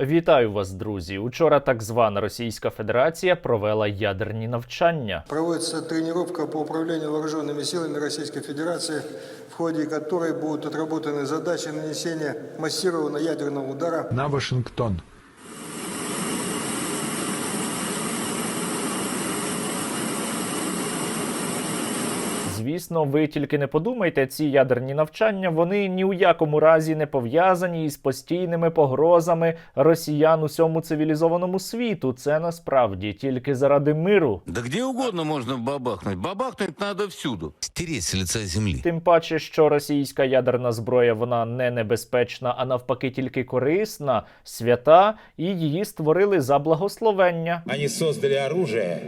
Вітаю вас, друзі. Учора так звана Російська Федерація провела ядерні навчання. Проводиться тренування по управлінню вооруженными силами Російської Федерації, в ході якої будуть отработані задачі нанесення массированного ядерного удара на Вашингтон. Звісно, ви тільки не подумайте, ці ядерні навчання вони ні у якому разі не пов'язані із постійними погрозами росіян усьому цивілізованому світу. Це насправді тільки заради миру. Да где угодно можно бабахнуть. Бабахнуть надо всюду. Стереть с лица земли. Тим паче, що російська ядерна зброя вона не небезпечна, а навпаки, тільки корисна, свята, і її створили за благословення. Они создали оружие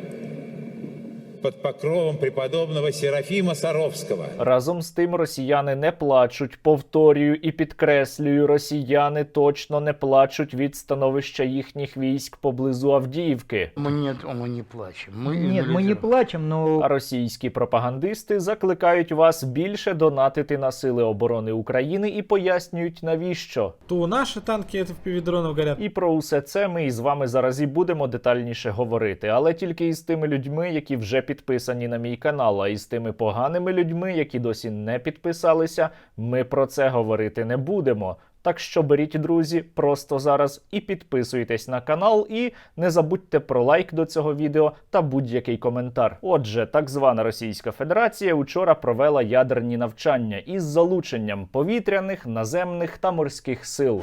под покровом преподобного Серафима Саровского. Разом з тим росіяни не плачуть. Повторюю і підкреслюю, росіяни точно не плачуть від становища їхніх військ поблизу Авдіївки. Мы нет, мы не плачем. Мы Нет, мы не плачем, но А російські пропагандисти закликають вас більше донатити на сили оборони України і пояснюють навіщо. то наши танки это впівдронов горят. І про усе це ми із вами зараз і будемо детальніше говорити, але тільки із тими людьми, які вже підписані на мій канал, а із тими поганими людьми, які досі не підписалися, ми про це говорити не будемо. Так що беріть, друзі, просто зараз і підписуйтесь на канал, і не забудьте про лайк до цього відео та будь-який коментар. Отже, так звана Російська Федерація учора провела ядерні навчання із залученням повітряних, наземних та морських сил.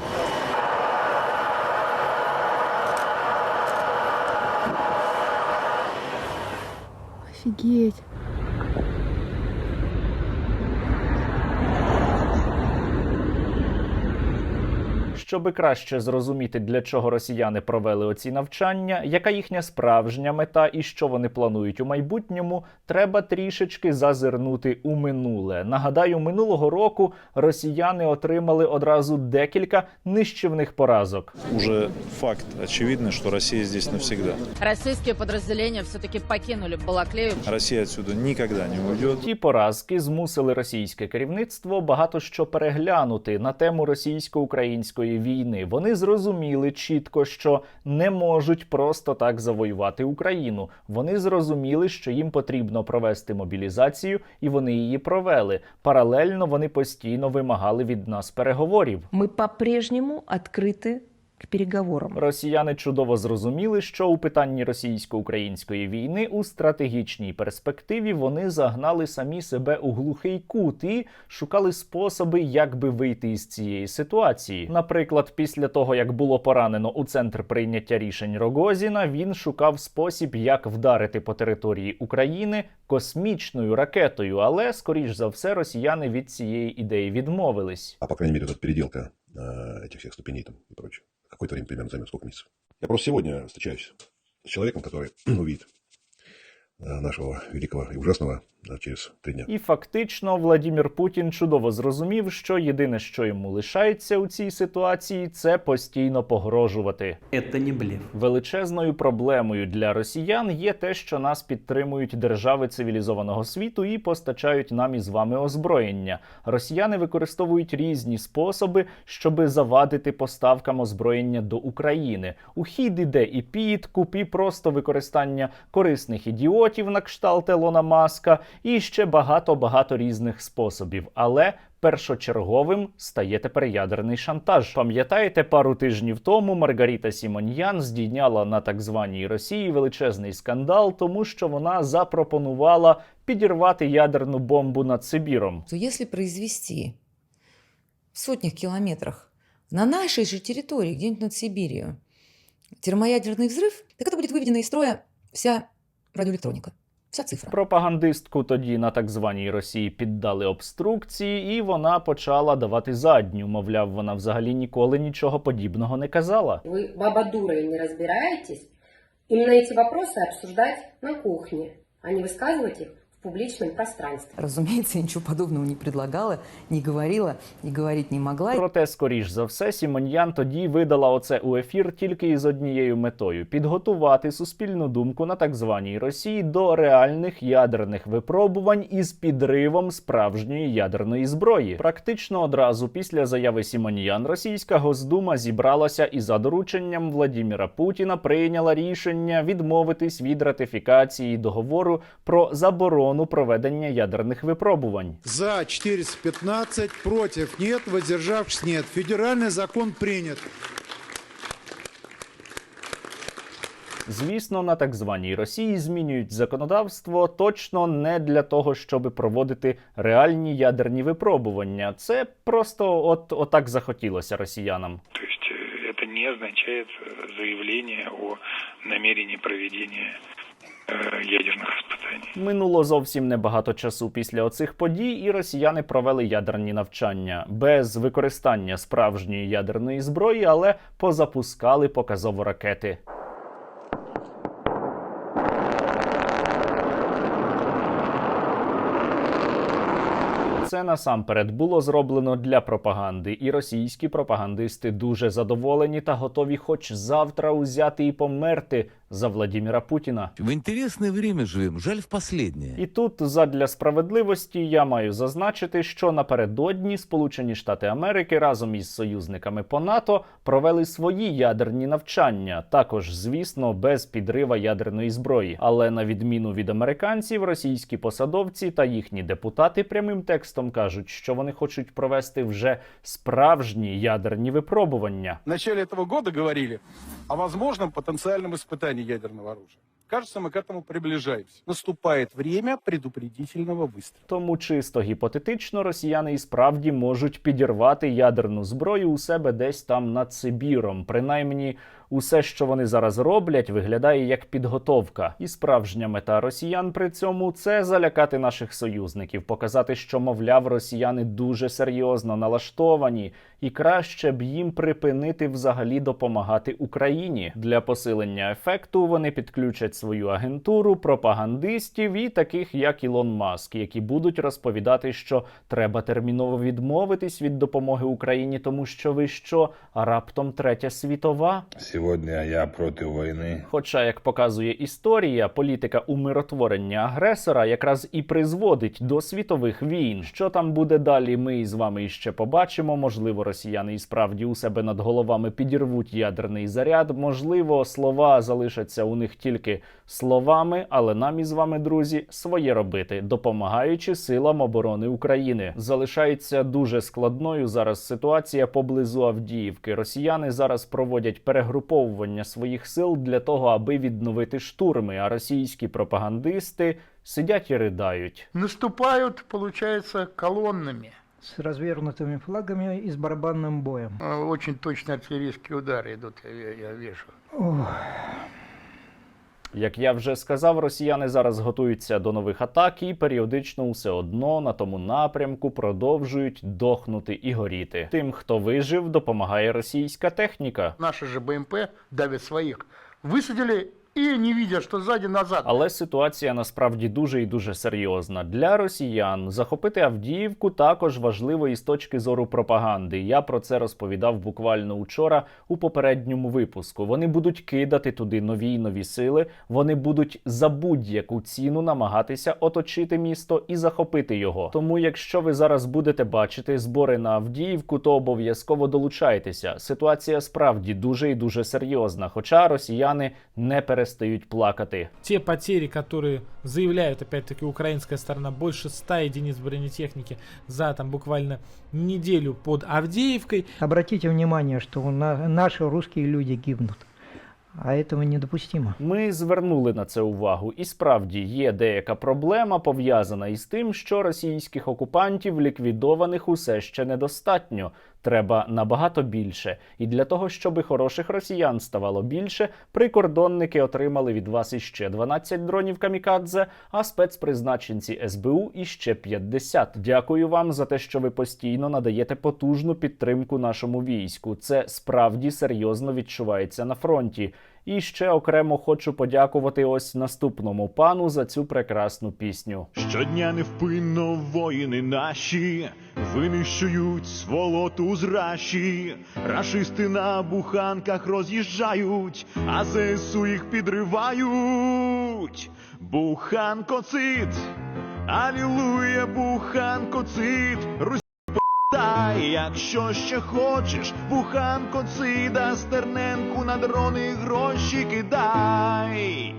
Офигеть. Щоби краще зрозуміти, для чого росіяни провели оці навчання, яка їхня справжня мета і що вони планують у майбутньому, треба трішечки зазирнути у минуле. Нагадаю, минулого року росіяни отримали одразу декілька нищівних поразок. Уже факт очевидный, что Россия здесь навсегда. Российские подразделения все-таки покинули Балаклею. Россия отсюда никогда не уйдет. Ті поразки змусили російське керівництво багато що переглянути на тему російсько-української війни. Вони зрозуміли чітко, що не можуть просто так завоювати Україну. Вони зрозуміли, що їм потрібно провести мобілізацію, і вони її провели. Паралельно вони постійно вимагали від нас переговорів. Мы по-прежнему открыты к переговорам. Росіяни чудово зрозуміли, що у питанні російсько-української війни у стратегічній перспективі вони загнали самі себе у глухий кут і шукали способи, як би вийти із цієї ситуації. Наприклад, після того як було поранено у центр прийняття рішень Рогозіна, він шукав спосіб, як вдарити по території України космічною ракетою, але скоріш за все росіяни від цієї ідеї відмовились. а по крайней мере, вот эта переделка э, этих всех ступеней там и прочее. Какое-то время примерно займет, сколько месяцев. Я просто сегодня встречаюсь с человеком, который увидит э, нашего великого и ужасного через три дня. І фактично Владімір Путін чудово зрозумів, що єдине, що йому лишається у цій ситуації, це постійно погрожувати. Это не блеф. Величезною проблемою для росіян є те, що нас підтримують держави цивілізованого світу і постачають нам із вами озброєння. Росіяни використовують різні способи, щоби завадити поставкам озброєння до України. У хід іде і підкуп, і просто використання корисних ідіотів на кшталт Елона Маска, і ще багато багато різних способів. Але першочерговим стає тепер ядерний шантаж. Пам'ятаєте, пару тижнів тому Маргаріта Сімоньян здійняла на так званій Росії величезний скандал, тому що вона запропонувала підірвати ядерну бомбу над Сибіром. То если произвести в сотнях километрах на нашей же территории, где-нибудь над Сибирью, термоядерный взрыв, так это будет выведена из строя вся радиоэлектроника, вся цифра. Пропагандистку тоді на так званій Росії піддали обструкції, і вона почала давати задню. Мовляв, вона взагалі ніколи нічого подібного не казала. Вы, баба дура, и не разбираетесь? Именно эти вопросы обсуждать на кухне, а не высказывать их в в публичном пространстве. Разумеется, я ничего подобного не предлагала, не говорила и говорить не могла. Проте, скоріш за все, Сімоньян тоді видала оце у ефір тільки із однією метою підготувати суспільну думку на так званій Росії до реальних ядерних випробувань із підривом справжньої ядерної зброї. Практично одразу після заяви Сімоньян російська Госдума зібралася і за дорученням Владіміра Путіна прийняла рішення відмовитись від ратифікації договору про заборону проведення ядерних випробувань. За 415, против нет, воздержавшись нет. Федеральный закон принят. Звісно, на так званій Росії змінюють законодавство точно не для того, щоб проводити реальні ядерні випробування. Це просто от отак захотілося росіянам. То есть э, это не означает э, заявление о намерении проведения э, ядерных испытаний. Минуло зовсім небагато часу після оцих подій, і росіяни провели ядерні навчання без використання справжньої ядерної зброї, але позапускали показово ракети. Це насамперед було зроблено для пропаганди, і російські пропагандисти дуже задоволені та готові, хоч завтра узяти і померти за Владіміра Путіна. В интересное время живем, жаль в последнее. І тут, задля справедливості, я маю зазначити, що напередодні Сполучені Штати Америки разом із союзниками по НАТО провели свої ядерні навчання, також, звісно, без підрива ядерної зброї. Але на відміну від американців, російські посадовці та їхні депутати прямим текстом кажуть, що вони хочуть провести вже справжні ядерні випробування. В начале этого года говорили о возможном потенциальном испытании ядерного оружия. Кажется, мы к этому приближаемся. Наступает время предупредительного выстрела. Тому чисто гіпотетично росіяни і справді можуть підірвати ядерну зброю у себе десь там над Сибіром. Принаймні, усе, що вони зараз роблять, виглядає як підготовка. І справжня мета росіян при цьому це залякати наших союзників, показати, що мовляв, росіяни дуже серйозно налаштовані, і краще б їм припинити взагалі допомагати Україні. Для посилення ефекту вони підключать свою агентуру, пропагандистів і таких, як Ілон Маск, які будуть розповідати, що треба терміново відмовитись від допомоги Україні, тому що ви що, а раптом третя світова. Сегодня я против войны. Хоча, як показує історія, політика умиротворення агресора якраз і призводить до світових війн. Що там буде далі, ми із вами іще побачимо. Можливо, росіяни і справді у себе над головами підірвуть ядерний заряд. Можливо, слова залишаться у них тільки словами, але нам із вами, друзі, своє робити, допомагаючи силам оборони України. Залишається дуже складною зараз ситуація поблизу Авдіївки. Росіяни зараз проводять перегруповування своїх сил для того, аби відновити штурми. А російські пропагандисти сидять і ридають. наступают, получается, колоннами. С развернутыми флагами и с барабанным боем. Э, Очень точные артиллерийские удары идут, я, я вижу. Як я вже сказав, росіяни зараз готуються до нових атак і періодично усе одно на тому напрямку продовжують дохнути і горіти. Тим, хто вижив, допомагає російська техніка. Наши ж БМП давят своїх Высадили и не видя, что сзади назад. Але ситуація насправді дуже і дуже серйозна. Для росіян захопити Авдіївку також важливо із точки зору пропаганди. Я про це розповідав буквально учора у попередньому випуску. Вони будуть кидати туди нові й нові сили. Вони будуть за будь-яку ціну намагатися оточити місто і захопити його. Тому, якщо ви зараз будете бачити збори на Авдіївку, то обов'язково долучайтеся. Ситуація справді дуже і дуже серйозна. Хоча росіяни не перестають плакати. Те потери, которые заявляют, опять-таки, украинская сторона, больше 100 единиц бронетехники за там буквально неделю под Авдеевкой. Обратите внимание, что на- наши русские люди гибнут. А этого недопустимо. Ми звернули на це увагу, і справді є деяка проблема пов'язана із тим, що російських окупантів ліквідованих усе ще недостатньо. Треба набагато більше. І для того, щоб хороших росіян ставало більше, прикордонники отримали від вас іще 12 дронів камікадзе, а спецпризначенці СБУ іще 50. Дякую вам за те, що ви постійно надаєте потужну підтримку нашому війську. Це справді серйозно відчувається на фронті. І ще окремо хочу подякувати ось наступному пану за цю прекрасну пісню. Щодня невпинно воїни наші винищують сволоту з раші. Рашисти на буханках роз'їжджають, а ЗСУ їх підривають. Буханкоцит, алілуя, буханкоцит, Русь якщо ще хочеш, буханкоцида, стерненку на дрони гроші кидай.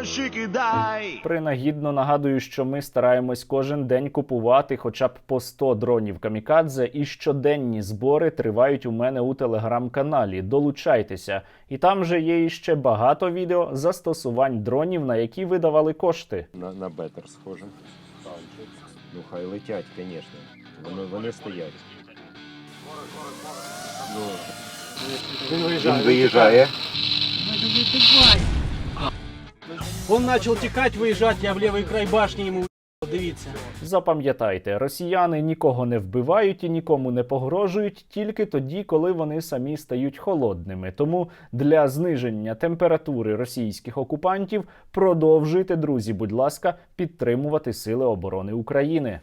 Гроші кидай. Принагідно нагадую, що ми стараємось кожен день купувати хоча б по 100 дронів камікадзе, і щоденні збори тривають у мене у телеграм-каналі. Долучайтеся, і там же є іще багато відео застосувань дронів, на які видавали кошти. На, на бетер схоже. Ну, хай летять, звісно. Вони, вони стоять. Ну, він виїжджає. Он начал текать, выезжать, я в левый край башни ему дивіться. Запам'ятайте, росіяни нікого не вбивають і нікому не погрожують тільки тоді, коли вони самі стають холодними. Тому для зниження температури російських окупантів продовжуйте, друзі, будь ласка, підтримувати Сили оборони України.